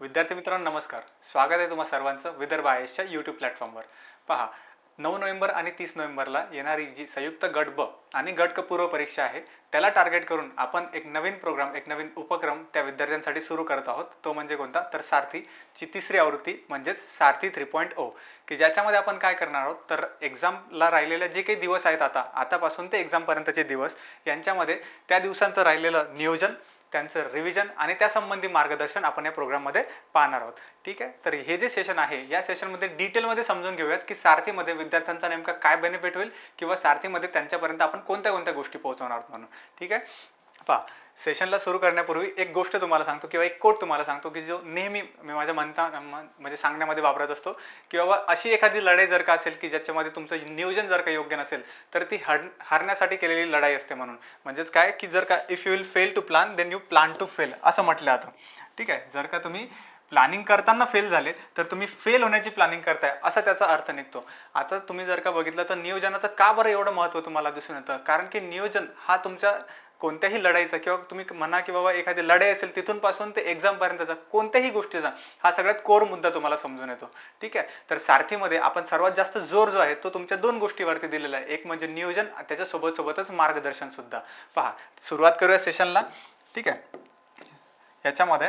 विद्यार्थी मित्रांनो नमस्कार. स्वागत आहे तुम्हा सर्वांचं विदर्भ आयएसच्या यूट्यूब प्लॅटफॉर्मवर पहा नऊ नोव्हेंबर आणि तीस नोव्हेंबरला येणारी जी संयुक्त गट ब आणि गट क पूर्व परीक्षा आहे त्याला टार्गेट करून आपण एक नवीन प्रोग्राम एक नवीन उपक्रम त्या विद्यार्थ्यांसाठी सुरू करत आहोत. तो म्हणजे कोणता? तर सारथीची तिसरी आवृत्ती म्हणजेच सारथी थ्री पॉईंट ओ की ज्याच्यामध्ये आपण काय करणार आहोत? तर एक्झामला राहिलेले जे काही दिवस आहेत आता आतापासून ते एक्झामपर्यंतचे दिवस यांच्यामध्ये त्या दिवसांचं राहिलेलं नियोजन त्यांचं रिव्हिजन आणि त्यासंबंधी मार्गदर्शन आपण या प्रोग्राममध्ये पाहणार आहोत. ठीक आहे? तर हे जे सेशन आहे या सेशनमध्ये डिटेलमध्ये समजून घेऊयात की सारथीमध्ये विद्यार्थ्यांचा नेमका काय बेनिफिट होईल किंवा सारथीमध्ये त्यांच्यापर्यंत आपण कोणत्या कोणत्या गोष्टी पोहोचवणार आहोत म्हणून. ठीक आहे? पहा सेशनला सुरू करण्यापूर्वी एक गोष्ट तुम्हाला सांगतो किंवा एक कोट तुम्हाला सांगतो की जो नेहमी मी माझ्या म्हणता म्हणजे सांगण्यामध्ये वापरत असतो की बाबा अशी एखादी लढाई जर का असेल की ज्याच्यामध्ये तुमचं नियोजन जर का योग्य नसेल तर ती हर हारण्यासाठी केलेली लढाई असते म्हणून. म्हणजेच काय की जर का if you will fail to plan then you plan to fail असं म्हटलं जातं. ठीक आहे? जर का तुम्ही प्लॅनिंग करताना फेल झाले तर तुम्ही फेल होण्याची प्लॅनिंग करताय असा त्याचा अर्थ निघतो. आता तुम्ही जर का बघितलं तर नियोजनाचं का बरं एवढं महत्त्व तुम्हाला दिसून येतं? कारण की नियोजन हा तुमच्या कोणत्याही लढाईचा किंवा तुम्ही म्हणा की बाबा एखादी लढाई असेल तिथून पासून ते एक्झामपर्यंतचा कोणत्याही गोष्टीचा हा सगळ्यात कोर मुद्दा तुम्हाला समजून येतो. ठीक आहे? तर सारथीमध्ये आपण सर्वात जास्त जोर जो आहे तो तुमच्या दोन गोष्टीवरती दिलेला आहे. एक म्हणजे नियोजन त्याच्यासोबत सोबतच मार्गदर्शन सुद्धा. पहा सुरुवात करूया सेशनला ठीक आहे? याच्यामध्ये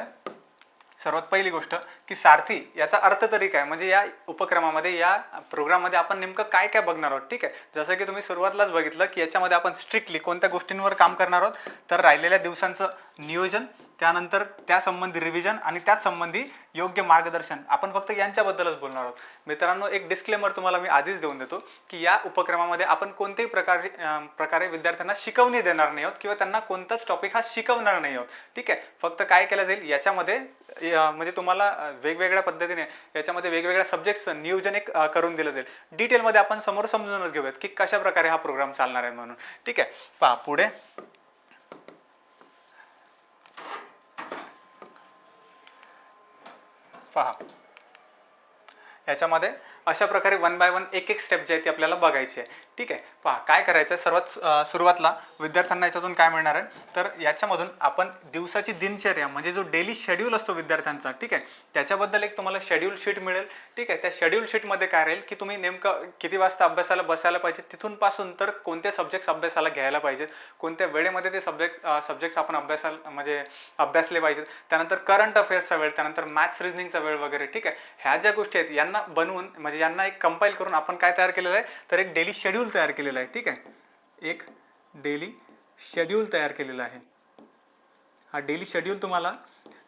सर्वात पहिली गोष्ट की सारथी याचा अर्थ तरी काय? म्हणजे या उपक्रमामध्ये या प्रोग्राममध्ये आपण नेमकं काय काय बघणार आहोत? ठीक आहे? जसं की तुम्ही सुरुवातलाच बघितलं की याच्यामध्ये आपण स्ट्रिक्टली कोणत्या गोष्टींवर काम करणार आहोत? तर राहिलेल्या दिवसांचं नियोजन त्यानंतर त्यासंबंधी रिव्हिजन आणि त्याचसंबंधी योग्य मार्गदर्शन. आपण फक्त यांच्याबद्दलच बोलणार आहोत. मित्रांनो एक डिस्क्लेमर तुम्हाला मी आधीच देऊन देतो की या उपक्रमामध्ये आपण कोणत्याही प्रकारे प्रकारे विद्यार्थ्यांना शिकवणी देणार नाही आहोत किंवा त्यांना कोणताच टॉपिक हा शिकवणार नाही आहोत. ठीक आहे? फक्त काय केलं जाईल? याच्यामध्ये म्हणजे तुम्हाला वेगवेगळ्या पद्धतीने याच्यामध्ये वेगवेगळ्या सब्जेक्टचं नियोजन एक करून दिलं जाईल. डिटेलमध्ये आपण समोर समजूनच घेऊयात की कशा प्रकारे हा प्रोग्राम चालणार आहे म्हणून. ठीक आहे? पहा पुढे. पहा. याच्यामध्ये अशा प्रकारे वन बाय वन एक एक स्टेप जी आहे ती आपल्याला बघायची आहे. ठीक आहे? पहा काय करायचं आहे सर्वात सुरुवातला विद्यार्थ्यांना याच्यातून काय मिळणार आहे? तर याच्यामधून आपण दिवसाची दिनचर्या म्हणजे जो डेली शेड्यूल असतो विद्यार्थ्यांचा ठीक आहे? त्याच्याबद्दल एक तुम्हाला शेड्यूल शीट मिळेल ठीक आहे? त्या शेड्यूल शीटमध्ये काय राहील की तुम्ही नेमकं किती वाजता अभ्यासाला बसायला पाहिजे तिथून पासून तर कोणते सब्जेक्ट्स अभ्यासाला घ्यायला पाहिजेत कोणत्या वेळेमध्ये ते सब्जेक्ट सब्जेक्ट्स आपण अभ्यासाला म्हणजे अभ्यासले पाहिजेत त्यानंतर करंट अफेअर्सचा वेळ त्यानंतर मॅथ्स रिजनिंगचा वेळ वगैरे ठीक आहे? ह्या ज्या गोष्टी आहेत यांना बनवून म्हणजे यांना एक कंपाईल करून आपण काय तयार केलेलं आहे? तर एक डेली शेड्यूल तयार केलेलं आहे. ठीक आहे. एक डेली शेड्यूल तयार केलेला आहे. हा डेली शेड्यूल तुम्हाला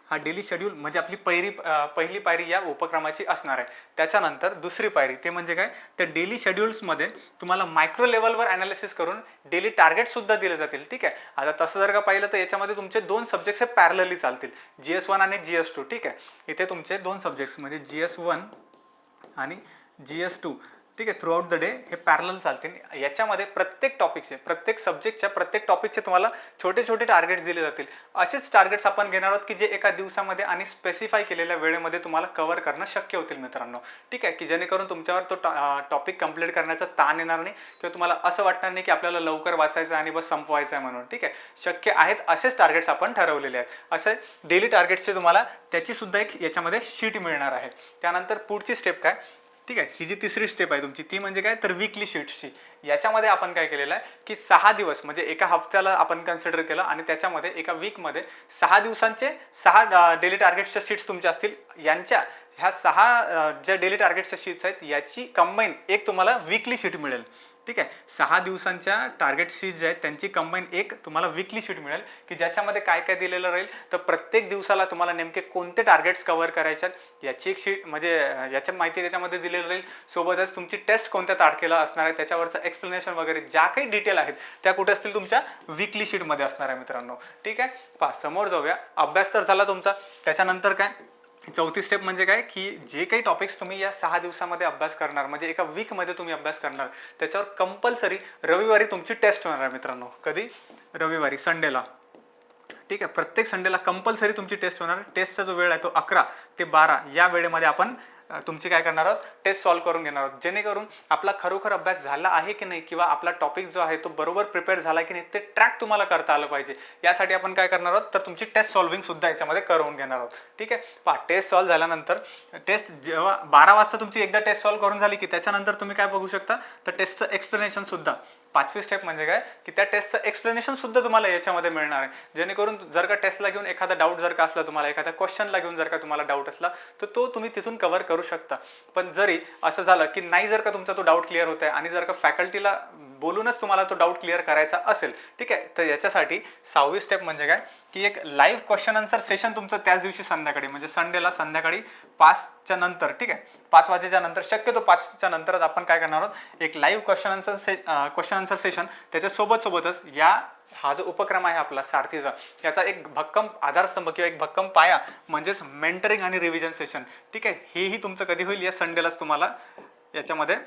हा डेली शेड्यूल म्हणजे आपली पहिली पहिली पायरी या उपक्रमाची असणार आहे. त्याच्यानंतर दुसरी पायरी ते म्हणजे काय? त्या डेली शेड्यूल्समध्ये तुम्हाला मायक्रो लेवलवर ॲनालिसिस करून डेली टार्गेट सुद्धा दिले जातील. ठीक आहे? आता तसं जर का पाहिलं तर याच्यामध्ये तुमचे दोन सब्जेक्ट्स हे पॅरलली चालतील. जी एस वन आणि जी एस टू ठीक आहे? इथे तुमचे दोन सब्जेक्ट्स म्हणजे जी एस वन आणि जी एस टू ठीक आहे थ्रूआउट द डे हे पॅरल चालतील याच्यामध्ये प्रत्येक टॉपिकचे प्रत्येक सब्जेक्टच्या प्रत्येक टॉपिकचे तुम्हाला छोटे छोटे टार्गेट्स दिले जातील. असेच टार्गेट्स आपण घेणार आहोत की जे एका दिवसामध्ये आणि स्पेसिफाय केलेल्या वेळेमध्ये तुम्हाला कव्हर करणं शक्य होतील मित्रांनो. ठीक आहे की जेणेकरून तुमच्यावर तो टॉपिक कंप्लीट करण्याचा ताण येणार नाही किंवा तुम्हाला असं वाटणार नाही की आपल्याला लवकर वाचायचं आहे आणि बस संपवायचं आहे म्हणून. ठीक आहे शक्य आहेत असेच टार्गेट्स आपण ठरवलेले आहेत. असे डेली टार्गेट्सचे तुम्हाला त्याची सुद्धा एक याच्यामध्ये शीट मिळणार आहे. त्यानंतर पुढची स्टेप काय? ठीक आहे ही जी तिसरी स्टेप आहे तुमची ती म्हणजे काय? तर वीकली शीट्सची याच्यामध्ये आपण काय केलेलं आहे की सहा दिवस म्हणजे एका हफ्त्याला आपण कन्सिडर केलं आणि त्याच्यामध्ये एका वीकमध्ये सहा दिवसांचे सहा डेली टार्गेट्सच्या शीट्स तुमच्या असतील. यांच्या ह्या सहा ज्या डेली टार्गेट्सच्या शीट्स आहेत याची कंबाईन एक तुम्हाला वीकली शीट मिळेल. ठीक आहे? सहा दिवसांच्या टार्गेट शीट जे आहेत त्यांची कंबाईन एक तुम्हाला विकली शीट मिळेल की ज्याच्यामध्ये काय काय दिलेलं राहील तर प्रत्येक दिवसाला तुम्हाला नेमके कोणते टार्गेट्स कव्हर करायचे याची एक शीट म्हणजे याच्या माहिती त्याच्यामध्ये दिलेलं राहील. सोबतच तुमची टेस्ट कोणत्या तारखेला असणार आहे त्याच्यावरचं एक्सप्लेनेशन वगैरे ज्या काही डिटेल आहेत त्या कुठे असतील? तुमच्या विकली शीटमध्ये असणार आहे मित्रांनो. ठीक आहे? पहा समोर जाऊया. अभ्यास तर झाला तुमचा. त्याच्यानंतर काय? चौथी स्टेप म्हणजे काय? की जे काही टॉपिक्स तुम्ही या सहा दिवसामध्ये अभ्यास करणार म्हणजे एका वीकमध्ये तुम्ही अभ्यास करणार त्याच्यावर कंपल्सरी रविवारी तुमची टेस्ट होणार आहे मित्रांनो. कधी? रविवारी संडेला ठीक आहे? प्रत्येक संडेला कंपल्सरी तुमची टेस्ट होणार. टेस्टचा जो वेळ आहे तो अकरा ते बारा या वेळेमध्ये आपण तुमची काय करणार आहोत? टेस्ट सॉल्व्ह करून घेणार आहोत. जेणेकरून आपला खरोखर अभ्यास झाला आहे की नाही किंवा आपला टॉपिक जो आहे तो बरोबर प्रिपेअर झाला की नाही ते ट्रॅक तुम्हाला करता आलं पाहिजे. यासाठी आपण काय करणार आहोत? तर तुमची टेस्ट सॉल्विंग सुद्धा याच्यामध्ये करून घेणार आहोत. ठीक आहे? पहा टेस्ट सॉल्व्ह झाल्यानंतर टेस्ट जेव्हा बारा वाजता तुमची एकदा टेस्ट सॉल्व्ह करून झाली की त्याच्यानंतर तुम्ही काय बघू शकता? तर टेस्टचं एक्सप्लेनेशन सुद्धा. पाचवी स्टेप म्हणजे काय? की त्या टेस्टचं एक्सप्लेनेशन सुद्धा तुम्हाला याच्यामध्ये मिळणार आहे. जेणेकरून जर का टेस्टला घेऊन एखादा डाऊट जर का असला तुम्हाला एखाद्या क्वेश्चनला घेऊन जर का तुम्हाला डाऊट असला तर तो तुम्ही तिथून कव्हर करू शकता. पण जरी असं झालं की नाही जर का तुमचा तो डाऊट क्लिअर होत आहे आणि जर का फॅकल्टीला बोलूनच तुम्हाला तो डाऊट क्लिअर करायचा असेल. ठीक आहे? तर याच्यासाठी सहावी स्टेप म्हणजे काय? की एक लाईव्ह क्वेश्चन आन्सर सेशन तुमचं त्याच दिवशी संध्याकाळी म्हणजे संडेला संध्याकाळी पाचच्या नंतर ठीक आहे? पाच वाजेच्या नंतर शक्यतो पाचच्या नंतरच आपण काय करणार आहोत? एक लाईव्ह क्वेश्चन आन्सर से क्वेश्चन आन्सर सेशन त्याच्यासोबत सोबतच या हा जो उपक्रम आहे आपला सारथीचा याचा एक भक्कम आधारस्तंभ किंवा एक भक्कम पाया म्हणजेच मेंटरिंग आणि रिव्हिजन सेशन ठीक आहे? हेही तुमचं कधी होईल? या संडेलाच तुम्हाला याच्यामध्ये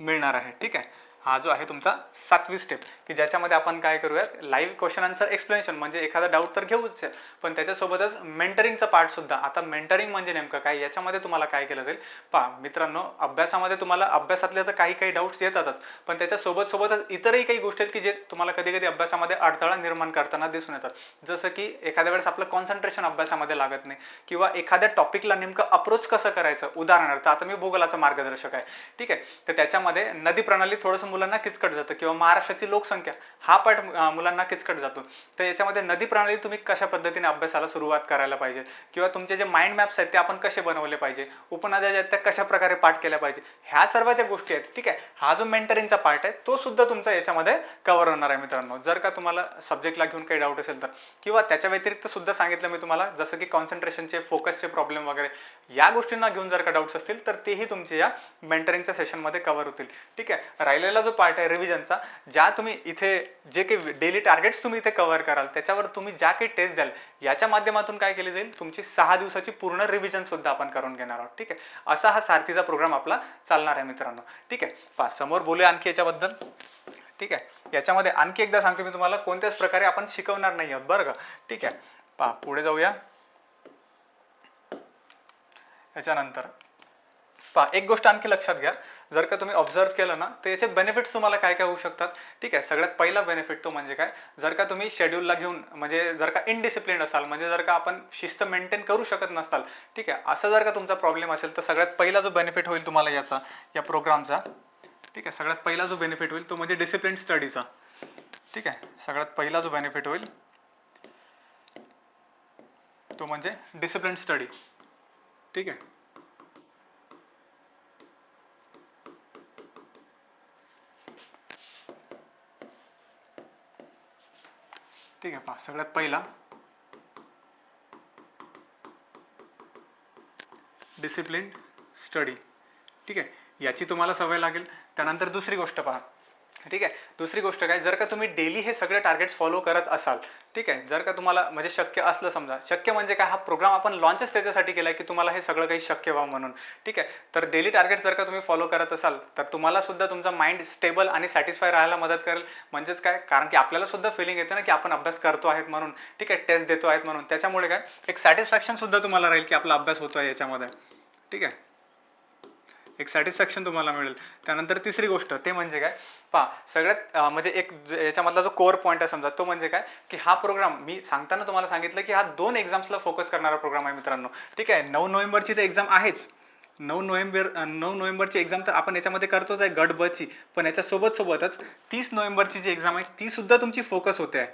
मिळणार आहे ठीक आहे? हा जो आहे तुमचा सातवी स्टेप की ज्याच्यामध्ये आपण काय करूयात? लाईव्ह क्वेश्चन आन्सर एक्सप्लेनेशन म्हणजे एखादा डाऊट तर घेऊच. आहे, पण त्याच्यासोबतच मेंटरिंगचा पार्ट सुद्धा. आता मेंटरिंग म्हणजे नेमकं काय? याच्यामध्ये तुम्हाला काय केलं जाईल? पहा मित्रांनो अभ्यासामध्ये तुम्हाला अभ्यासातले तर काही काही डाऊट्स येतातच. पण त्याच्यासोबत सोबतच इतरही काही गोष्टी आहेत की जे तुम्हाला कधी कधी अभ्यासामध्ये अडथळा निर्माण करताना दिसून येतात. जसं की एखाद्या वेळेस आपलं कॉन्सन्ट्रेशन अभ्यासामध्ये लागत नाही. किंवा एखाद्या टॉपिकला नेमकं अप्रोच कसं करायचं? उदाहरणार्थ आता मी भूगोलाचा मार्गदर्शक आहे. ठीक आहे? तर त्याच्यामध्ये नदी प्रणाली थोडंसं मुलांना किचकट जातं किंवा महाराष्ट्राची लोकसंख्या हा पाठ मुलांना किचकट जातो. तर याच्यामध्ये नदी प्रणाली तुम्ही कशा पद्धतीने अभ्यासाला सुरुवात करायला पाहिजे? किंवा तुमचे जे माइंड मॅप्स आहेत ते आपण कसे बनवले पाहिजे? उपनद्या ज्या आहेत त्या कशा प्रकारे पाठ केल्या पाहिजे? ह्या सर्व ज्या गोष्टी आहेत ठीक आहे हा जो मेंटरिंगचा पार्ट आहे तो सुद्धा तुमचा याच्यामध्ये कव्हर होणार आहे मित्रांनो. जर का तुम्हाला सब्जेक्टला घेऊन काही डाऊट असेल तर. किंवा त्याच्या व्यतिरिक्त सुद्धा सांगितलं मी तुम्हाला जसं की कॉन्सन्ट्रेशनचे फोकसचे प्रॉब्लेम वगैरे या गोष्टींना घेऊन जर का डाऊट्स असतील तर तेही तुमचे या मेंटरिंगच्या सेशनमध्ये कव्हर होतील. ठीक आहे राहिलेला जो पार्ट आहे रिव्हिजनचा ज्या तुम्ही इथे जे काही डेली टार्गेट्स तुम्ही इथे कव्हर कराल त्याच्यावर तुम्ही ज्या काही टेस्ट द्याल याच्या माध्यमातून काय केली जाईल? तुमची सहा दिवसाची पूर्ण रिव्हिजन सुद्धा आपण करून घेणार आहोत ठीक आहे? असा हा सारथीचा प्रोग्राम आपला चालणार आहे मित्रांनो ठीक आहे? पा समोर बोलूया आणखी याच्याबद्दल ठीक आहे? याच्यामध्ये आणखी एकदा सांगतो मी तुम्हाला कोणत्याच प्रकारे आपण शिकवणार नाही आहोत बरं का? ठीक आहे? पहा पुढे जाऊया. याच्यानंतर पहा एक गोष्ट आणखी लक्षात घ्या. जर का तुम्ही ऑब्झर्व केलं ना तर याचे बेनिफिट्स तुम्हाला काय काय होऊ शकतात? ठीक आहे सगळ्यात पहिला बेनिफिट तो म्हणजे काय? जर का तुम्ही शेड्यूलला घेऊन म्हणजे जर का इनडिसिप्लिन असाल म्हणजे जर का आपण शिस्त मेंटेन करू शकत नसाल ठीक आहे असं जर का तुमचा प्रॉब्लेम असेल तर सगळ्यात पहिला जो बेनिफिट होईल तुम्हाला याचा या प्रोग्रामचा ठीक आहे सगळ्यात पहिला जो बेनिफिट होईल तो म्हणजे डिसिप्लिन स्टडीचा ठीक आहे सगळ्यात पहिला जो बेनिफिट होईल तो म्हणजे डिसिप्लिन स्टडी ठीक आहे. ठीक आहे पहा सगळ्यात पहिला. डिसिप्लिन स्टडी ठीक आहे याची तुम्हाला सवय लागेल. त्यानंतर दुसरी गोष्ट पहा. ठीक आहे? दुसरी गोष्ट काय? जर का तुम्ही डेली हे सगळे टार्गेट्स फॉलो करत असाल ठीक आहे? जर का तुम्हाला म्हणजे शक्य असलं समजा शक्य म्हणजे काय? हा प्रोग्राम आपण लॉन्चच त्याच्यासाठी केला आहे की तुम्हाला हे सगळं काही शक्य व्हावं म्हणून ठीक आहे? तर डेली टार्गेट जर का तुम्ही फॉलो करत असाल तर तुम्हाला सुद्धा तुमचा माइंड स्टेबल आणि सॅटिस्फाय राहायला मदत करेल. म्हणजेच काय? कारण की आपल्याला सुद्धा फिलिंग येते ना की आपण अभ्यास करतो आहेत म्हणून ठीक आहे? टेस्ट देतो आहेत म्हणून. त्याच्यामुळे काय? एक सॅटिस्फॅक्शन सुद्धा तुम्हाला राहील की आपला अभ्यास होतो आहे याच्यामध्ये ठीक आहे? एक सॅटिस्फॅक्शन तुम्हाला मिळेल. त्यानंतर तिसरी गोष्ट ते म्हणजे काय? पहा सगळ्यात म्हणजे एक याच्यामधला जो कोअर पॉईंट आहे समजा तो म्हणजे काय? की हा प्रोग्राम मी सांगताना तुम्हाला सांगितलं की हा दोन एक्झाम्सला फोकस करणारा प्रोग्राम आहे मित्रांनो. ठीक आहे नऊ नोव्हेंबरची तर एक्झाम आहेच. नऊ नोव्हेंबर नऊ नोव्हेंबरची एक्झाम तर आपण याच्यामध्ये करतोच आहे गट बची पण याच्यासोबत सोबतच तीस नोव्हेंबरची जी एक्झाम आहे ती सुद्धा तुमची फोकस होते आहे.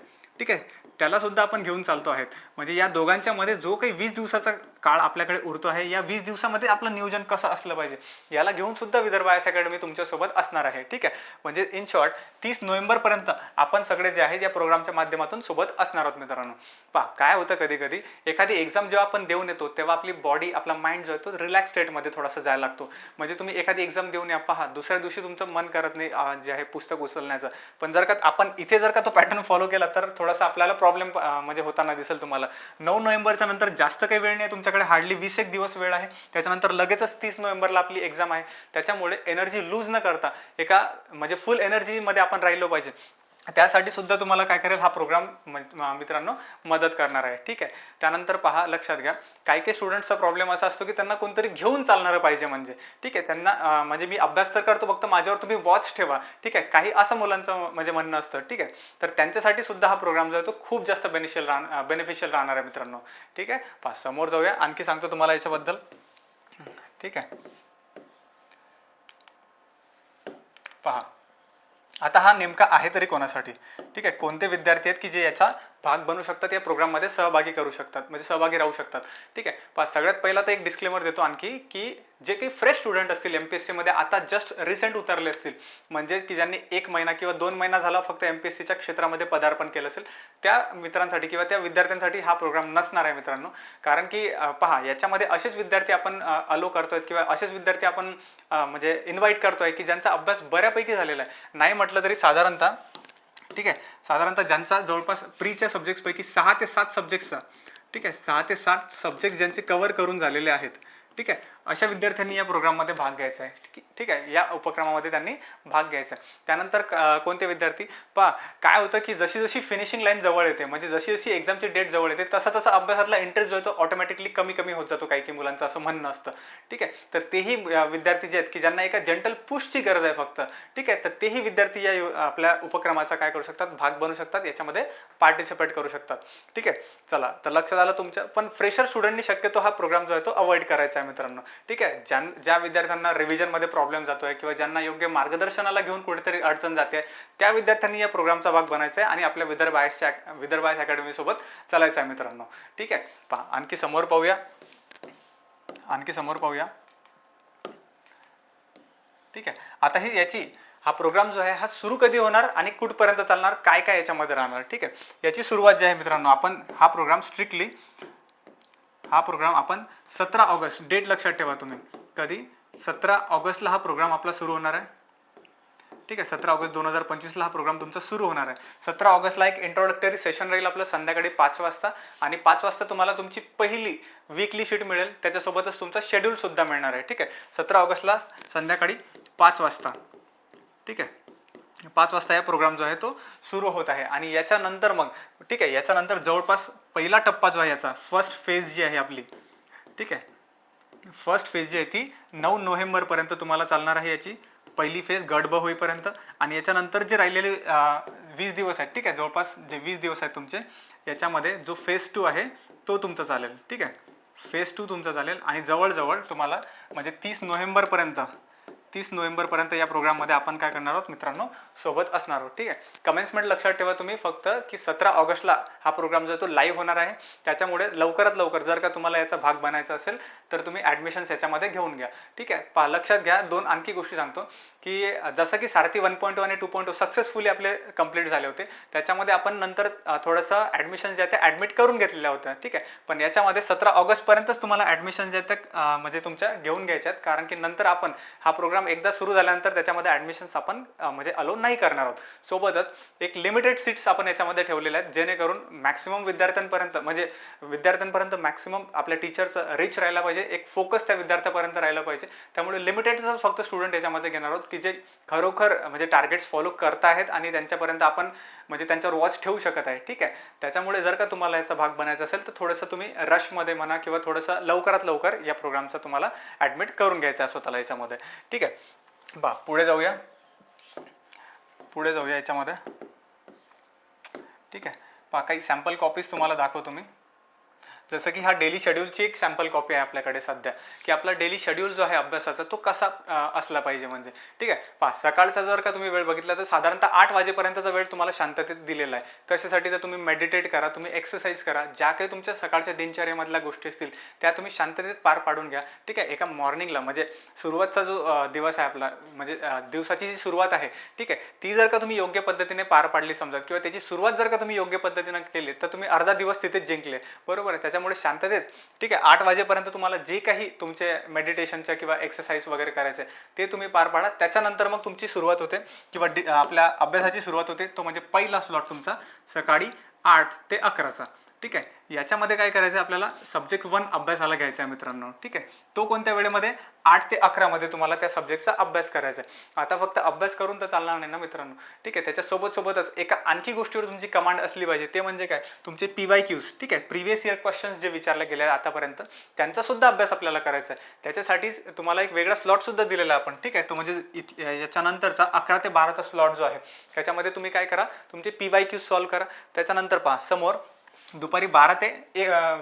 ठीक आहे? त्याला सुद्धा आपण घेऊन चालतो आहेत. म्हणजे या दोघांच्या मध्ये जो काही वीस दिवसाचा काळ आपल्याकडे उरतो आहे या वीस दिवसामध्ये आपलं नियोजन कसं असलं पाहिजे? याला घेऊन सुद्धा विदर्भ आयस अकॅडमी तुमच्यासोबत असणार आहे. ठीक आहे? म्हणजे इन शॉर्ट तीस नोव्हेंबरपर्यंत आपण सगळे जे आहेत या प्रोग्रामच्या माध्यमातून सोबत असणार आहोत मित्रांनो. पहा काय होतं कधी कधी एखादी एक्झाम जेव्हा आपण देऊन येतो तेव्हा आपली बॉडी आपला माइंड जो आहे तो रिलॅक्स स्टेटमध्ये थोडासा जायला लागतो. म्हणजे तुम्ही एखादी एक्झाम देऊन या पहा दुसऱ्या दिवशी तुमचं मन करत नाही जे आहे पुस्तक उचलण्याचं. पण जर का आपण इथे जर का तो पॅटर्न फॉलो केला तर थोडा थोडासा आपल्याला प्रॉब्लेम म्हणजे होताना दिसेल तुम्हाला. नऊ नोव्हेंबरच्या नंतर जास्त काही वेळ नाही तुमच्याकडे हार्डली वीस एक दिवस वेळ आहे. त्याच्यानंतर लगेचच तीस नोव्हेंबरला आपली एक्झाम आहे. त्याच्यामुळे एनर्जी लूज न करता एका म्हणजे फुल एनर्जीमध्ये आपण राहिलो पाहिजे. त्यासाठी सुद्धा तुम्हाला काय करेल हा प्रोग्राम मित्रांनो मदत करणार आहे. ठीक आहे? त्यानंतर पहा लक्षात घ्या. काही काही स्टुडंट्सचा प्रॉब्लेम असा असतो की त्यांना कोणतरी घेऊन चालणारं पाहिजे म्हणजे. ठीक आहे? त्यांना म्हणजे मी अभ्यास तर करतो फक्त माझ्यावर तुम्ही वॉच ठेवा. ठीक आहे? काही असं मुलांचं म्हणजे म्हणणं असतं. ठीक आहे? तर त्यांच्यासाठी सुद्धा हा प्रोग्राम जो आहे तो खूप जास्त बेनिशियल राह बेनिफिशियल राहणार आहे मित्रांनो. ठीक आहे? पहा समोर जाऊया. आणखी सांगतो तुम्हाला याच्याबद्दल. ठीक आहे? पहा. आता हा नेमका आहे तरी कोणासाठी? ठीक आहे कोणते विद्यार्थी आहेत की जे याचा भाग बनू शकतात या प्रोग्राममध्ये सहभागी करू शकतात म्हणजे सहभागी राहू शकतात. ठीक आहे? पा सगळ्यात पहिला तर एक डिस्क्लेमर देतो आणखी की जे काही फ्रेश स्टुडंट असतील एम पी एस सीमध्ये आता जस्ट रिसेंट उतरले असतील. म्हणजे की ज्यांनी एक महिना किंवा दोन महिना झाला फक्त एम पी एस सीच्या क्षेत्रामध्ये पदार्पण केलं असेल त्या मित्रांसाठी किंवा त्या विद्यार्थ्यांसाठी हा प्रोग्राम नसणार आहे मित्रांनो. कारण की पहा याच्यामध्ये असेच विद्यार्थी आपण अलो करतोय किंवा असेच विद्यार्थी आपण म्हणजे इन्व्हाइट करतोय की ज्यांचा अभ्यास बऱ्यापैकी झालेला आहे. नाही म्हटलं तरी साधारणतः ठीक आहे? साधारणतः ज्यांचा जवळपास प्रीच्या सब्जेक्ट्सपैकी सहा ते सात सब्जेक्ट्सचा ठीक आहे? सहा ते सात सब्जेक्ट ज्यांचे कव्हर करून झालेले आहेत ठीक आहे? अशा विद्यार्थ्यांनी या प्रोग्राममध्ये भाग घ्यायचा आहे. ठीक- ठीक आहे. या उपक्रमामध्ये त्यांनी भाग घ्यायचा आहे. त्यानंतर कोणते विद्यार्थी? पहा काय होतं की जशी जशी फिनिशिंग लाईन जवळ येते म्हणजे जशी जशी एक्झामची डेट जवळ येते तसा तसा अभ्यासातला इंटरेस्ट जो आहे तो ऑटोमॅटिकली कमी कमी होत जातो काही काही मुलांचं असं म्हणणं असतं. ठीक आहे? तर तेही विद्यार्थी जे आहेत की ज्यांना एका जेंटल पुशची गरज आहे फक्त ठीक आहे? तर तेही विद्यार्थी या आपल्या उपक्रमाचा काय करू शकतात? भाग बनू शकतात. याच्यामध्ये पार्टिसिपेट करू शकतात. ठीक आहे? चला. तर लक्षात आलं तुमच्या. पण फ्रेशर स्टुडंटनी शक्यतो हा प्रोग्राम जो आहे तो अवॉइड करायचा आहे मित्रांनो. ठीक आहे ज्या ज्या विद्यार्थ्यांना रिव्हिजनमध्ये प्रॉब्लेम जातोय किंवा ज्यांना योग्य मार्गदर्शनाला घेऊन कुठेतरी अडचण जाते त्या विद्यार्थ्यांनी या प्रोग्रामचा भाग बनायचा आहे आणि आपल्या विदर्भ आयसच्या विदर्भ आयस अकॅडमीसोबत चालायचं आहे मित्रांनो. ठीक आहे पहा आणखी समोर पाहूया. आणखी समोर पाहूया. ठीक आहे आता ही याची हा प्रोग्राम जो आहे हा सुरू कधी होणार आणि कुठपर्यंत चालणार काय काय याच्यामध्ये राहणार? ठीक आहे याची सुरुवात जी आहे मित्रांनो आपण हा प्रोग्राम स्ट्रिक्टली हा प्रोग्राम आपण सतरा ऑगस्ट डेट लक्षात ठेवा तुम्ही. कधी? सतरा ऑगस्टला हा प्रोग्राम आपला सुरू होणार आहे. ठीक आहे सतरा ऑगस्ट दोन हजार पंचवीसला हा प्रोग्राम तुमचा सुरू होणार आहे. सतरा ऑगस्टला एक इंट्रोडक्टरी सेशन राहील आपलं संध्याकाळी पाच वाजता आणि पाच वाजता तुम्हाला तुमची पहिली वीकली शीट मिळेल. त्याच्यासोबतच तुमचा शेड्यूल सुद्धा मिळणार आहे. ठीक आहे सतरा ऑगस्टला संध्याकाळी पाच वाजता. ठीक आहे. पाच वाजता या प्रोग्राम जो आहे तो सुरू होत आहे. आणि याच्यानंतर मग ठीक आहे याच्यानंतर जवळपास पहिला टप्पा जो आहे याचा फर्स्ट फेज जी आहे आपली ठीक आहे? फर्स्ट फेज जी आहे ती नऊ नोव्हेंबरपर्यंत तुम्हाला चालणार आहे याची. पहिली फेज गडब होईपर्यंत. आणि याच्यानंतर जे राहिलेले वीस दिवस आहेत ठीक आहे जवळपास जे वीस दिवस आहेत तुमचे याच्यामध्ये जो फेज टू आहे तो तुमचा चालेल ठीक आहे? फेज टू तुमचा चालेल. आणि जवळजवळ तुम्हाला म्हणजे तीस नोव्हेंबरपर्यंत तीस नोव्हेंबरपर्यंत या प्रोग्राममध्ये आपण काय करणार आहोत मित्रांनो? सोबत असणार आहोत ठीक आहे? कमेंट्समेंट लक्षात ठेवा तुम्ही फक्त की सतरा ऑगस्टला हा प्रोग्राम जो आहे तो लाईव्ह होणार आहे. त्याच्यामुळे लवकरात लवकर जर का तुम्हाला याचा भाग बनायचा असेल तर तुम्ही ॲडमिशन्स याच्यामध्ये घेऊन घ्या. ठीक आहे? पहा लक्षात घ्या दोन आणखी गोष्टी सांगतो. की जसं की सारथी वन पॉईंट वन आणि टू पॉईंट सक्सेसफुली आपले कंप्लीट झाले होते. त्याच्यामध्ये आपण नंतर थोडंसं ॲडमिशन जे आहे ते ॲडमिट करून घेतलेल्या होत्या ठीक आहे? पण याच्यामध्ये सतरा ऑगस्टपर्यंतच तुम्हाला ॲडमिशन जे आहे ते म्हणजे तुमच्या घेऊन घ्यायच्या आहेत. कारण की नंतर आपण हा प्रोग्राम एकदा सुरू झाल्यानंतर त्याच्यामध्ये ॲडमिशन्स आपण म्हणजे अलो नाही करणार आहोत. सोबतच एक लिमिटेड सीट्स आपण याच्यामध्ये ठेवलेल्या आहेत जेणेकरून मॅक्सिमम विद्यार्थ्यांपर्यंत म्हणजे विद्यार्थ्यांपर्यंत मॅक्सिमम आपल्या टीचरचं रिच राहिला पाहिजे. एक फोकस त्या विद्यार्थ्यापर्यंत राहिला पाहिजे. त्यामुळे लिमिटेडच फक्त स्टुडंट याच्यामध्ये घेणार आहोत. की जे खरोखर म्हणजे टार्गेट्स फॉलो करत आहेत आणि त्यांच्यापर्यंत आपण म्हणजे त्यांच्यावर वॉच ठेवू शकत आहे. ठीक आहे? त्याच्यामुळे जर का तुम्हाला याचा भाग बनायचा असेल तर थोडंसं तुम्ही रशमध्ये म्हणा किंवा थोडंसं लवकरात लवकर या प्रोग्रामचा तुम्हाला ॲडमिट करून घ्यायचं आहे स्वतःला याच्यामध्ये. ठीक आहे? बा पुढे जाऊया. पुढे जाऊया याच्यामध्ये. ठीक आहे? बा काही सॅम्पल कॉपीज तुम्हाला दाखवतो मी. जसं की हा डेली शेड्यूलची एक सॅम्पल कॉपी आहे आपल्याकडे सध्या की आपला डेली शेड्यूल जो आहे अभ्यासाचा तो कसा असला पाहिजे म्हणजे. ठीक आहे? पहा सकाळचा जर का तुम्ही वेळ बघितला तर साधारणतः आठ वाजेपर्यंतचा वेळ तुम्हाला शांततेत दिलेला आहे. कशासाठी तर तुम्ही मेडिटेट करा तुम्ही एक्सरसाइज करा ज्या काही तुमच्या सकाळच्या दिनचर्येमधल्या गोष्टी असतील त्या तुम्ही शांततेत पार पाडून घ्या. ठीक आहे? एका मॉर्निंगला म्हणजे सुरुवातचा जो दिवस आहे आपला म्हणजे दिवसाची जी सुरुवात आहे ठीक आहे? ती जर का तुम्ही योग्य पद्धतीने पार पाडली समजा किंवा त्याची सुरुवात जर का तुम्ही योग्य पद्धतीने केली तर तुम्ही अर्धा दिवस तिथेच जिंकले. बरोबर आहे? त्याच्या त्याच्यामुळे शांततेत. ठीक आहे आठ वाजेपर्यंत तुम्हाला जे काही तुमचे मेडिटेशनच्या किंवा एक्सरसाइज वगैरे करायचे ते तुम्ही पार पाडा. त्याच्यानंतर मग तुमची सुरुवात होते किंवा आपल्या अभ्यासाची सुरुवात होते. तो म्हणजे पहिला स्लॉट तुमचा सकाळी आठ ते अकराचा. ठीक आहे? याच्यामध्ये काय करायचं आहे आपल्याला? सब्जेक्ट वन अभ्यासाला घ्यायचा आहे मित्रांनो. ठीक आहे? तो कोणत्या वेळेमध्ये? आठ ते अकरामध्ये तुम्हाला त्या सब्जेक्टचा अभ्यास करायचा आहे आता फक्त अभ्यास करून तर चालणार नाही ना मित्रांनो? ठीक आहे? त्याच्यासोबत सोबतच एका आणखी गोष्टीवर तुमची कमांड असली पाहिजे. ते म्हणजे काय? तुमचे पी वाय क्यूज ठीक आहे? प्रिव्हियस इयर क्वेश्चन्स जे विचारले गेले आहेत आतापर्यंत त्यांचा सुद्धा अभ्यास आपल्याला करायचा आहे त्याच्यासाठीच तुम्हाला एक वेगळा स्लॉट सुद्धा दिलेला आहे आपण. ठीक आहे? तो म्हणजे याच्यानंतरचा अकरा ते बाराचा स्लॉट जो आहे त्याच्यामध्ये तुम्ही काय करा? तुमचे पी वाय क्यूज सॉल्व्ह करा. त्याच्यानंतर पहा. समोर दुपारी बारा ते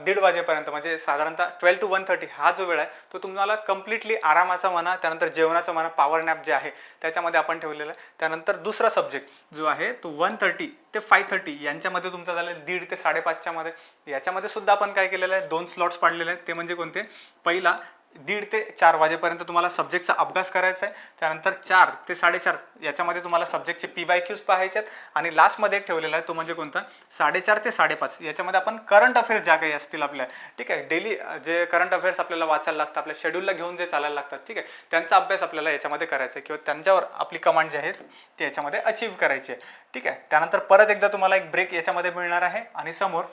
दीड वाजेपर्यंत म्हणजे साधारणतः ट्वेल्व टू वन थर्टी हा जो वेळ आहे तो तुम्हाला कम्प्लिटली आरामाचा म्हणा त्यानंतर जेवणाचा म्हणा पॉवर नॅप जे आहे त्याच्यामध्ये आपण ठेवलेलं आहे. त्यानंतर दुसरा सब्जेक्ट जो आहे तो वन थर्टी ते फाय थर्टी यांच्यामध्ये तुमचा झालं दीड ते साडेपाचच्यामध्ये याच्यामध्ये सुद्धा आपण काय केलेलं आहे दोन स्लॉट्स पाडलेले आहेत. ते म्हणजे कोणते? पहिला दीड ते चार वाजेपर्यंत तुम्हाला सब्जेक्टचा अभ्यास करायचा आहे. त्यानंतर चार ते साडेचार याच्यामध्ये तुम्हाला सब्जेक्टचे पी वाय क्यूज पाहायचे आहेत. आणि लास्टमध्ये एक ठेवलेला आहे तो म्हणजे कोणता? साडेचार ते साडेपाच. याच्यामध्ये आपण करंट अफेअर्स ज्या काही असतील आपल्या ठीक आहे? डेली जे करंट अफेअर्स आपल्याला वाचायला लागतं आपल्या शेड्यूलला घेऊन जे चालायला लागतात ठीक आहे? त्यांचा अभ्यास आपल्याला याच्यामध्ये करायचा आहे. किंवा त्यांच्यावर आपली कमांड जी आहे ती याच्यामध्ये अचीव करायची आहे. ठीक आहे? त्यानंतर परत एकदा तुम्हाला एक ब्रेक याच्यामध्ये मिळणार आहे. आणि समोर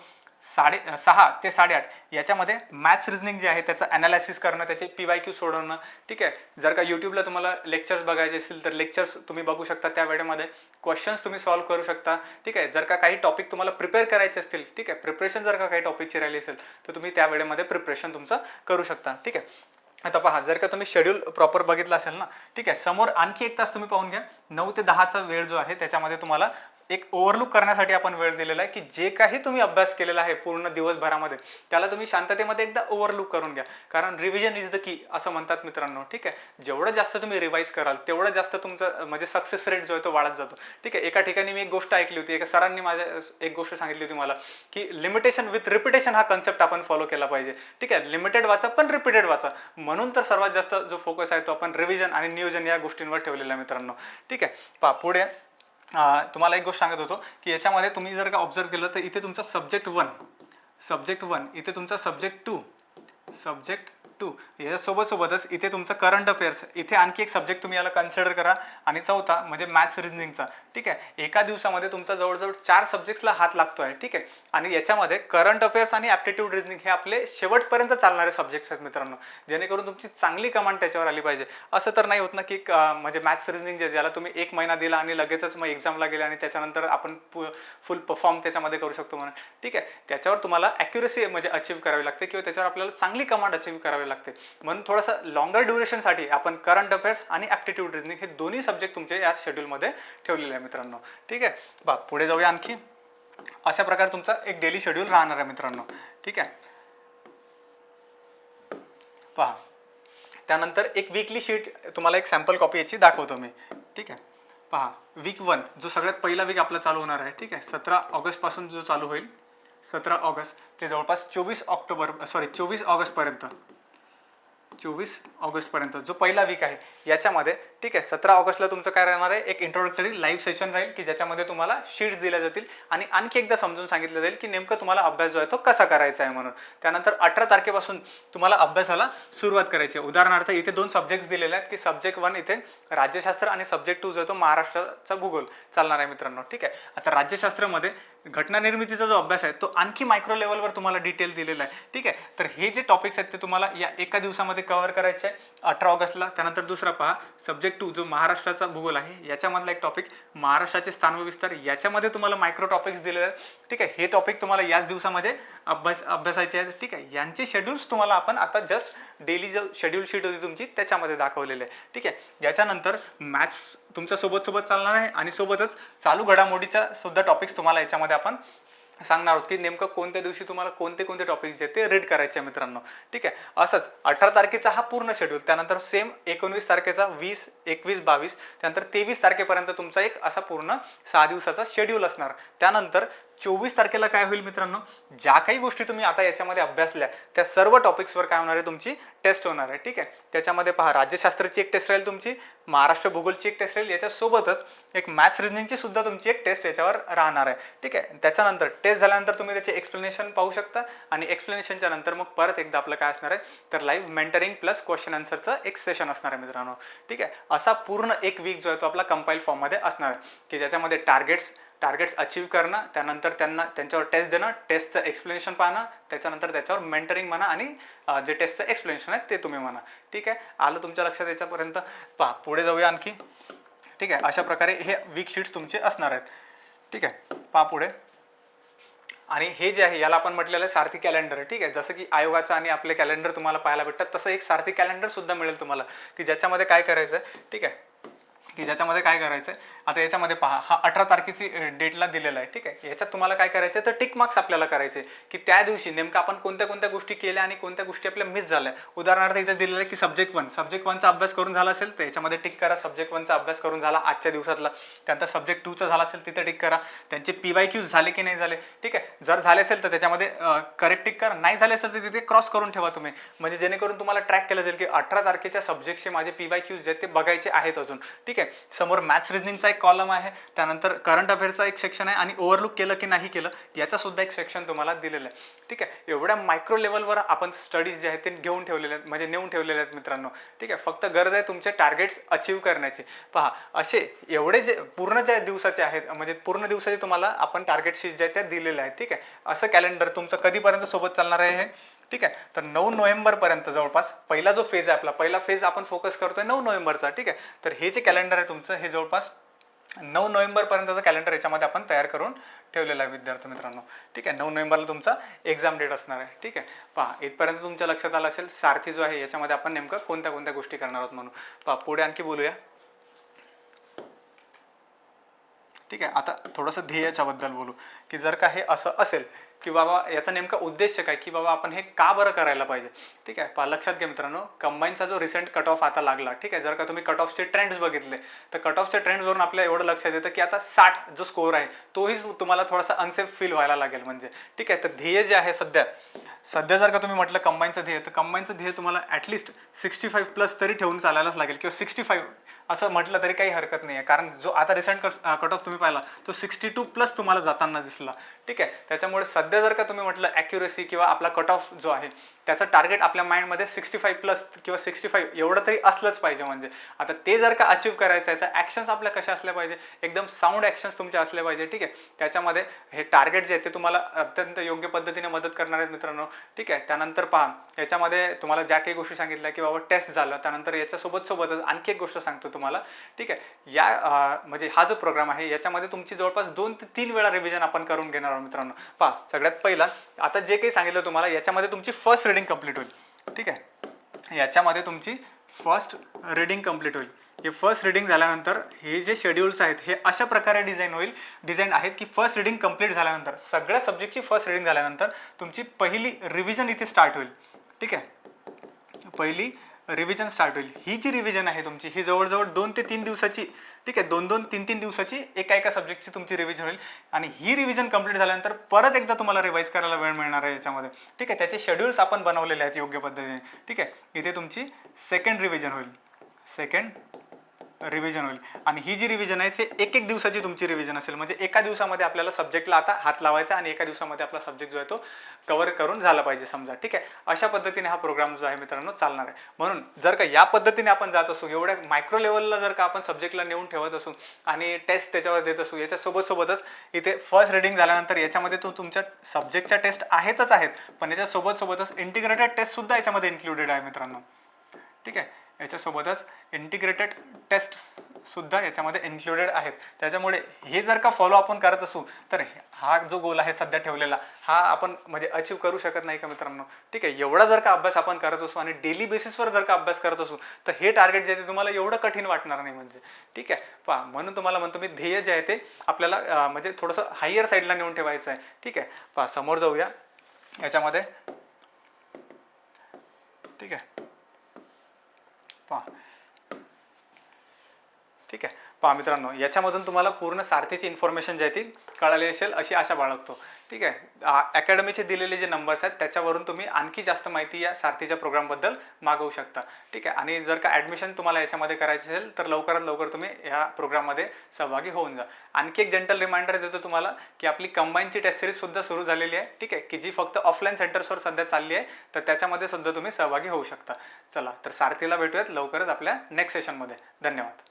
साडे सहा ते साडेआठ याच्यामध्ये मॅथ्स रिझनिंग जे आहे त्याचं अनालिसिस करणं त्याचे पी वाय क्यू सोडवणं ठीक आहे? जर का यूट्यूबला तुम्हाला लेक्चर्स बघायचे असतील तर लेक्चर्स तुम्ही बघू शकता त्या वेळेमध्ये. क्वेश्चन्स तुम्ही सॉल्व्ह करू शकता ठीक आहे? जर का काही टॉपिक तुम्हाला प्रिपेअर करायचे असतील ठीक आहे? प्रिपरेशन जर का काही टॉपिकची राहिली असेल तर तुम्ही त्या वेळेमध्ये प्रिपरेशन तुमचं करू शकता ठीक आहे? आता पहा जर का तुम्ही शेड्यूल प्रॉपर बघितला असेल ना ठीक आहे? समोर आणखी एक तास तुम्ही पाहून घ्या. नऊ ते दहाचा वेळ जो आहे त्याच्यामध्ये तुम्हाला एक ओव्हरलुक करण्यासाठी आपण वेळ दिलेला आहे की जे काही तुम्ही अभ्यास केलेला आहे पूर्ण दिवसभरामध्ये त्याला तुम्ही शांततेमध्ये एकदा ओव्हरलुक करून घ्या. कारण रिव्हिजन इज द की असं म्हणतात मित्रांनो ठीक आहे? जेवढं जास्त तुम्ही रिवाईज कराल तेवढं जास्त तुमचं म्हणजे सक्सेस रेट जो आहे तो वाढत जातो. ठीक आहे? एका ठिकाणी मी एक गोष्ट ऐकली होती एका सरांनी माझ्या एक गोष्ट सांगितली होती मला की लिमिटेशन विथ रिपिटेशन हा कन्सेप्ट आपण फॉलो केला पाहिजे. ठीक आहे? लिमिटेड वाचा पण रिपीटेड वाचा. म्हणून तर सर्वात जास्त जो फोकस आहे तो आपण रिव्हिजन आणि नियोजन या गोष्टींवर ठेवलेला आहे मित्रांनो. ठीक आहे? पा पुढे तुम्हाला एक गोष्ट सांगत होतो की याच्यामध्ये तुम्ही जर का ऑब्झर्व केलं तर इथे तुमचा सब्जेक्ट वन सब्जेक्ट वन इथे तुमचा सब्जेक्ट टू सब्जेक्ट टू याच्यासोबत सोबतच इथे तुमचं करंट अफेअर्स इथे आणखी एक सब्जेक्ट तुम्ही याला कन्सिडर करा. आणि चौथा म्हणजे मॅथ्स रिजनिंगचा ठीक आहे? एका दिवसामध्ये तुमचा जवळजवळ चार सब्जेक्ट्सला हात लागतो आहे ठीक आहे? आणि याच्यामध्ये करंट अफेअर्स आणि ॲप्टिट्यूड रिजनिंग हे आपले शेवटपर्यंत चालणारे सब्जेक्ट्स आहेत मित्रांनो. जेणेकरून तुमची चांगली कमांड त्याच्यावर आली पाहिजे. असं तर नाही होत ना की म्हणजे मॅथ्स रिजनिंग जे ज्याला तुम्ही एक महिना दिला आणि लगेचच मग एक्झामला गेले आणि त्याच्यानंतर आपण फुल परफॉर्म त्याच्यामध्ये करू शकतो म्हणून. ठीक आहे? त्याच्यावर तुम्हाला ॲक्युरेसी म्हणजे अचीव करावी लागते किंवा त्याच्यावर आपल्याला चांगली कमांड अचीव करावी लागते. म्हणून थोडंसं लॉंगर ड्युरेशनसाठी आपण करंट अफेअर्स आणि ॲप्टिट्यूड रिझनिंग हे दोन्ही सब्जेक्ट तुमचे या शेड्यूलमध्ये ठेवलेले आहे मित्रांनो. ठीक आहे? बा पुढे जाऊया आणखी. अशा प्रकारे तुमचा एक डेली शेड्यूल राहणार आहे मित्रांनो. ठीक आहे? पहा. त्यानंतर एक वीकली शीट तुम्हाला एक सॅम्पल कॉपी याची दाखवतो मी. ठीक आहे? पहा. वीक वन जो सगळ्यात पहिला वीक आपला चालू होणार आहे. ठीक आहे? सतरा ऑगस्टपासून जो चालू होईल सतरा ऑगस्ट ते जवळपास चोवीस ऑक्टोबर सॉरी चोवीस ऑगस्टपर्यंत चोवीस ऑगस्टपर्यंत जो पहिला वीक आहे याच्यामध्ये ठीक आहे सतरा ऑगस्टला तुमचं काय राहणार आहे? एक इंट्रोडक्टरी लाईव्ह सेशन राहील की ज्याच्यामध्ये तुम्हाला शीट्स दिल्या जातील आणि आणखी एकदा समजून सांगितलं जाईल की नेमकं तुम्हाला अभ्यास जो आहे तो कसा करायचा आहे म्हणून. त्यानंतर अठरा तारखेपासून तुम्हाला अभ्यासाला सुरुवात करायची आहे. उदाहरणार्थ इथे दोन सब्जेक्ट्स दिलेले आहेत की सब्जेक्ट वन इथे राज्यशास्त्र आणि सब्जेक्ट टू जो आहे तो महाराष्ट्राचा भूगोल चालणार आहे मित्रांनो ठीक आहे. आता राज्यशास्त्रामध्ये घटना निर्मितीचा जो अभ्यास आहे तो आणखी मायक्रो लेवलवर तुम्हाला डिटेल दिलेला आहे. ठीक आहे? तर हे जे टॉपिक्स आहेत ते तुम्हाला या एका दिवसामध्ये कव्हर करायचे आहे. अठरा ऑगस्टला. त्यानंतर दुसरा पहा. सब्जेक्ट टू जो महाराष्ट्राचा भूगोल आहे याच्यामधला एक टॉपिक महाराष्ट्राचे स्थान व विस्तार याच्यामध्ये तुम्हाला मायक्रो टॉपिक्स दिलेले आहेत. ठीक आहे? हे टॉपिक तुम्हाला याच दिवसामध्ये अभ्यास अभ्यासाचे आहेत. ठीक आहे. यांचे शेड्यूल्स तुम्हाला आपण आता जस्ट डेली जो शेड्यूल शीट होती तुमची त्याच्यामध्ये दाखवलेले आहे ठीक आहे. याच्यानंतर मॅथ्स तुमच्यासोबत सोबत चालणार आहे आणि सोबतच चालू घडामोडीच्या सुद्धा टॉपिक्स तुम्हाला याच्यामध्ये आपण सांगणार आहोत की नेमकं कोणत्या दिवशी तुम्हाला कोणते कोणते टॉपिक्स जे ते रीड करायचे मित्रांनो. ठीक आहे. असंच अठरा तारखेचा हा पूर्ण शेड्यूल त्यानंतर सेम एकोणवीस तारखेचा वीस एकवीस बावीस त्यानंतर तेवीस तारखेपर्यंत तुमचा एक असा पूर्ण सहा दिवसाचा शेड्यूल असणार. त्यानंतर चोवीस तारखेला काय होईल मित्रांनो? ज्या काही गोष्टी तुम्ही आता याच्यामध्ये अभ्यासल्या त्या सर्व टॉपिक्सवर काय होणार आहे? तुमची टेस्ट होणार आहे ठीक आहे? त्याच्यामध्ये पहा राज्यशास्त्राची एक टेस्ट राहील तुमची महाराष्ट्र भूगोलची एक टेस्ट राहील याच्यासोबतच एक मॅथ्स रिजनिंगची सुद्धा तुमची एक टेस्ट याच्यावर राहणार आहे ठीक आहे? त्याच्यानंतर टेस्ट झाल्यानंतर तुम्ही त्याचे एक्सप्लेनेशन पाहू शकता आणि एक्सप्लेनेशनच्या नंतर मग परत एकदा आपलं काय असणार आहे? तर लाईव्ह मेंटरिंग प्लस क्वेश्चन आन्सरचं एक सेशन असणार आहे मित्रांनो ठीक आहे? असा पूर्ण एक वीक जो आहे तो आपला कंपाईल फॉर्ममध्ये असणार आहे की ज्याच्यामध्ये टार्गेट्स टार्गेट्स अचीव करणं त्यानंतर त्यांना त्यांच्यावर टेस्ट देणं टेस्टचं एक्सप्लेनेशन पाहणं त्याच्यानंतर त्याच्यावर मेंटरिंग म्हणा आणि जे टेस्टचं एक्सप्लेनेशन आहे ते तुम्ही म्हणा. ठीक आहे? आलं तुमच्या लक्षात याच्यापर्यंत? पहा पुढे जाऊया आणखी. ठीक आहे? अशा प्रकारे हे वीक शीट्स तुमचे असणार आहेत. ठीक आहे? पहा पुढे. आणि हे जे आहे याला आपण म्हटलेलं आहे सारथी कॅलेंडर ठीक आहे? जसं की आयोगाचं आणि आपले कॅलेंडर तुम्हाला पाहायला भेटतात तसं एक सारथी कॅलेंडर सुद्धा मिळेल तुम्हाला. की ज्याच्यामध्ये काय करायचं आहे ठीक आहे? की ज्याच्यामध्ये काय करायचं आहे आता याच्यामध्ये पहा हा अठरा तारखेची डेटला दिलेला आहे ठीक आहे? याच्यात तुम्हाला काय करायचं आहे तर टिक मार्क्स आपल्याला करायचे की त्या दिवशी नेमकं आपण कोणत्या कोणत्या गोष्टी केल्या आणि कोणत्या गोष्टी आपल्या मिस झाल्या. उदाहरणार्थ इथे दिलेलं आहे की सब्जेक्ट वन सब्जेक्ट वनचा अभ्यास करून झाला असेल तर याच्यामध्ये टिक करा. सब्जेक्ट वनचा अभ्यास करून झाला आजच्या दिवसातला. त्यानंतर सब्जेक्ट टूचा झाला असेल तिथे टिक करा. त्यांचे पी वाय क्यूज झाले की नाही झाले ठीक आहे? जर झाले असेल तर त्याच्यामध्ये करेक्ट टिक करा. नाही झाले असेल तर तिथे क्रॉस करून ठेवा तुम्ही. म्हणजे जेणेकरून तुम्हाला ट्रॅक केलं जाईल की अठरा तारखेच्या सब्जेक्टचे माझे पी वाय क्यूज जे ते बघायचे आहेत अजून ठीक आहे? समोर मॅथ्स रिजनिंगचा एक कॉलम आहे. त्यानंतर करंट अफेअरचा एक सेक्शन आहे आणि ओव्हरलुक केलं की नाही केलं याचा सुद्धा एक सेक्शन तुम्हाला दिलेलं आहे. ठीक आहे? एवढ्या मायक्रो लेवलवर आपण स्टडीज जे आहेत ते घेऊन ठेवलेले आहेत म्हणजे नेऊन ठेवलेले आहेत मित्रांनो. ठीक आहे? फक्त गरज आहे तुमचे टार्गेट्स अचीव करण्याची. पहा असे एवढे जे पूर्ण ज्या दिवसाचे आहेत म्हणजे पूर्ण दिवसाचे तुम्हाला आपण टार्गेट शीट जे आहेत त्या दिलेल्या आहेत. ठीक आहे? असं कॅलेंडर तुमचं कधीपर्यंत सोबत चालणार आहे हे? ठीक आहे? तर नऊ नोव्हेंबरपर्यंत जवळपास पहिला जो फेज आहे आपला पहिला फेज आपण फोकस करतोय नऊ नोव्हेंबरचा. ठीक आहे? तर हे जे कॅलेंडर आहे तुमचं हे जवळपास नऊ नोव्हेंबरपर्यंतचं कॅलेंडर याच्यामध्ये आपण तयार करून ठेवलेलं आहे विद्यार्थी मित्रांनो. ठीक आहे नऊ नोव्हेंबरला तुमचा एक्झाम डेट असणार आहे. ठीक आहे पहा इथपर्यंत तुमच्या लक्षात आलं असेल सारथी जो आहे याच्यामध्ये आपण नेमकं कोणत्या कोणत्या गोष्टी करणार आहोत म्हणून. पहा पुढे आणखी बोलूया. ठीक आहे आता थोडंसं ध्येयाच्याबद्दल बोलू. की जर का हे असं असेल की बाबा याचा नेमका उद्देश काय की बाबा आपण हे का बरं करायला पाहिजे? ठीक आहे पहा लक्षात घ्या मित्रांनो कंबाईनचा जो रिसेंट कट ऑफ आता लागला ठीक आहे जर का तुम्ही कट ऑफचे ट्रेंड्स बघितले तर कट ऑफच्या ट्रेंड्सवरून आपल्याला एवढं लक्षात येतं की आता साठ जो स्कोअर आहे तोही तुम्हाला थोडासा अनसेफ फील व्हायला लागेल म्हणजे. ठीक आहे तर ध्येय जे आहे सध्या सध्या जर का तुम्ही म्हटलं कंबाईनचं ध्येय तर कंबाईनचं ध्येय तुम्हाला ॲटलिस्ट सिक्स्टी फाईव्ह प्लस तरी ठेवून चालायलाच लागेल किंवा सिक्स्टी फाईव्ह असं म्हटलं तरी काही हरकत नाही आहे कारण जो आता रिसेंट कट ऑफ तुम्ही पाहिला तो सिक्स्टी टू प्लस तुम्हाला जाताना दिसला. ठीक आहे? त्याच्यामुळे सध्या जर का तुम्ही म्हटलं ॲक्युरेसी किंवा आपला कट ऑफ जो आहे त्याचं टार्गेट आपल्या माइंडमध्ये सिक्स्टी फाईव्ह प्लस किंवा सिक्स्टी फाईव्ह एवढं तरी असलंच पाहिजे म्हणजे. आता ते जर का अचीव करायचं आहे तर ॲक्शन्स आपल्या कशा असल्या पाहिजे? एकदम साऊंड ॲक्शन्स तुमच्या असले पाहिजे ठीक आहे? त्याच्यामध्ये हे टार्गेट जे आहे ते तुम्हाला अत्यंत योग्य पद्धतीने मदत करणार आहेत मित्रांनो ठीक आहे? त्यानंतर पहा याच्यामध्ये तुम्हाला ज्या काही गोष्टी सांगितल्या की बाबा टेस्ट झालं त्यानंतर याच्यासोबत सोबतच आणखी एक गोष्ट सांगतो तुम्हाला ठीक आहे? या म्हणजे हा जो प्रोग्राम आहे याच्यामध्ये तुमची जवळपास दोन ते तीन वेळा रिव्हिजन आपण करून घेणार आहोत मित्रांनो. पहा सगळ्यात पहिला आता जे काही सांगितलं तुम्हाला याच्यामध्ये तुमची फर्स्ट रिडिंग कंप्लीट होईल. ठीक आहे? याच्यामध्ये तुमची फर्स्ट रिडिंग कंप्लीट होईल. हे फर्स्ट रिडिंग झाल्यानंतर हे जे शेड्यूल्स आहेत हे अशा प्रकारे डिझाईन होईल. डिझाईन आहेत की फर्स्ट रिडिंग कंप्लीट झाल्यानंतर सगळ्या सब्जेक्टची फर्स्ट रिडिंग झाल्यानंतर तुमची पहिली रिव्हिजन इथे स्टार्ट होईल. ठीक आहे? पहिली रिव्हिजन स्टार्ट होईल. ही जी रिव्हिजन आहे तुमची ही जवळजवळ दोन ते तीन दिवसाची ठीक आहे दोन दोन तीन तीन दिवसाची एका एका सब्जेक्टची तुमची रिव्हिजन होईल. आणि ही रिव्हिजन कंप्लीट झाल्यानंतर परत एकदा तुम्हाला रिवाईज करायला वेळ मिळणार आहे याच्यामध्ये. ठीक आहे त्याचे शेड्यूल्स आपण बनवलेले आहेत योग्य पद्धतीने. ठीक आहे इथे तुमची सेकंड रिव्हिजन होईल. सेकंड रिव्हिजन होईल. आणि ही जी रिव्हिजन आहे ते एक एक दिवसाची तुमची रिव्हिजन असेल. म्हणजे एका दिवसामध्ये आपल्याला सब्जेक्टला आता हात लावायचा आणि एका दिवसामध्ये आपला सब्जेक्ट जो आहे तो कव्हर करून झाला पाहिजे समजा. ठीक आहे? अशा पद्धतीने हा प्रोग्राम जो आहे मित्रांनो चालणार आहे. म्हणून जर का या पद्धतीने आपण जात असू एवढ्या मायक्रो लेवलला जर का आपण सब्जेक्टला नेऊन ठेवत असू आणि टेस्ट त्याच्यावर देत असू याच्यासोबत सोबतच इथे फर्स्ट रिडिंग झाल्यानंतर याच्यामध्ये तो तुमच्या सब्जेक्टच्या टेस्ट आहेतच आहेत. पण याच्यासोबत सोबतच इंटिग्रेटेड टेस्ट सुद्धा याच्यामध्ये इन्क्लुडेड आहे मित्रांनो. ठीक आहे? याच्यासोबतच इंटिग्रेटेड टेस्ट सुद्धा याच्यामध्ये इन्क्लुडेड आहेत. त्याच्यामुळे हे जर का फॉलो आपण करत असू तर हा जो गोल आहे सध्या ठेवलेला हा आपण म्हणजे अचीव करू शकत नाही का मित्रांनो? ठीक आहे एवढा जर का अभ्यास आपण करत असू आणि डेली बेसिसवर जर का अभ्यास करत असू तर हे टार्गेट जे आहे ते तुम्हाला एवढं कठीण वाटणार नाही म्हणजे. ठीक आहे पहा म्हणून तुम्हाला म्हणतो मी ध्येय जे आहे ते आपल्याला म्हणजे थोडंसं हायर साईडला नेऊन ठेवायचं आहे. ठीक आहे पहा समोर जाऊया. याच्यामध्ये. ठीक आहे. पहा. ठीक आहे. पहा मित्रांनो याच्यामधून तुम्हाला पूर्ण सारथीची इन्फॉर्मेशन जी आहे ती कळाली असेल अशी आशा बाळगतो. ठीक आहे. अकॅडमीचे दिलेले जे नंबर्स आहेत त्याच्यावरून तुम्ही आणखी जास्त माहिती या सारथीच्या प्रोग्रामबद्दल मागवू शकता. ठीक आहे. आणि जर का ॲडमिशन तुम्हाला याच्यामध्ये करायची असेल तर लवकरात लवकर तुम्ही या प्रोग्राममध्ये सहभागी होऊन जा. आणखी एक जनरल रिमाइंडर देतो तुम्हाला की आपली कंबाईनची टेस्ट सिरीजसुद्धा सुरू झालेली आहे. ठीक आहे. की जी फक्त ऑफलाईन सेंटर्सवर सध्या चालली आहे तर त्याच्यामध्ये सुद्धा तुम्ही सहभागी होऊ शकता. चला तर सारथीला भेटूयात लवकरच आपल्या नेक्स्ट सेशनमध्ये धन्यवाद.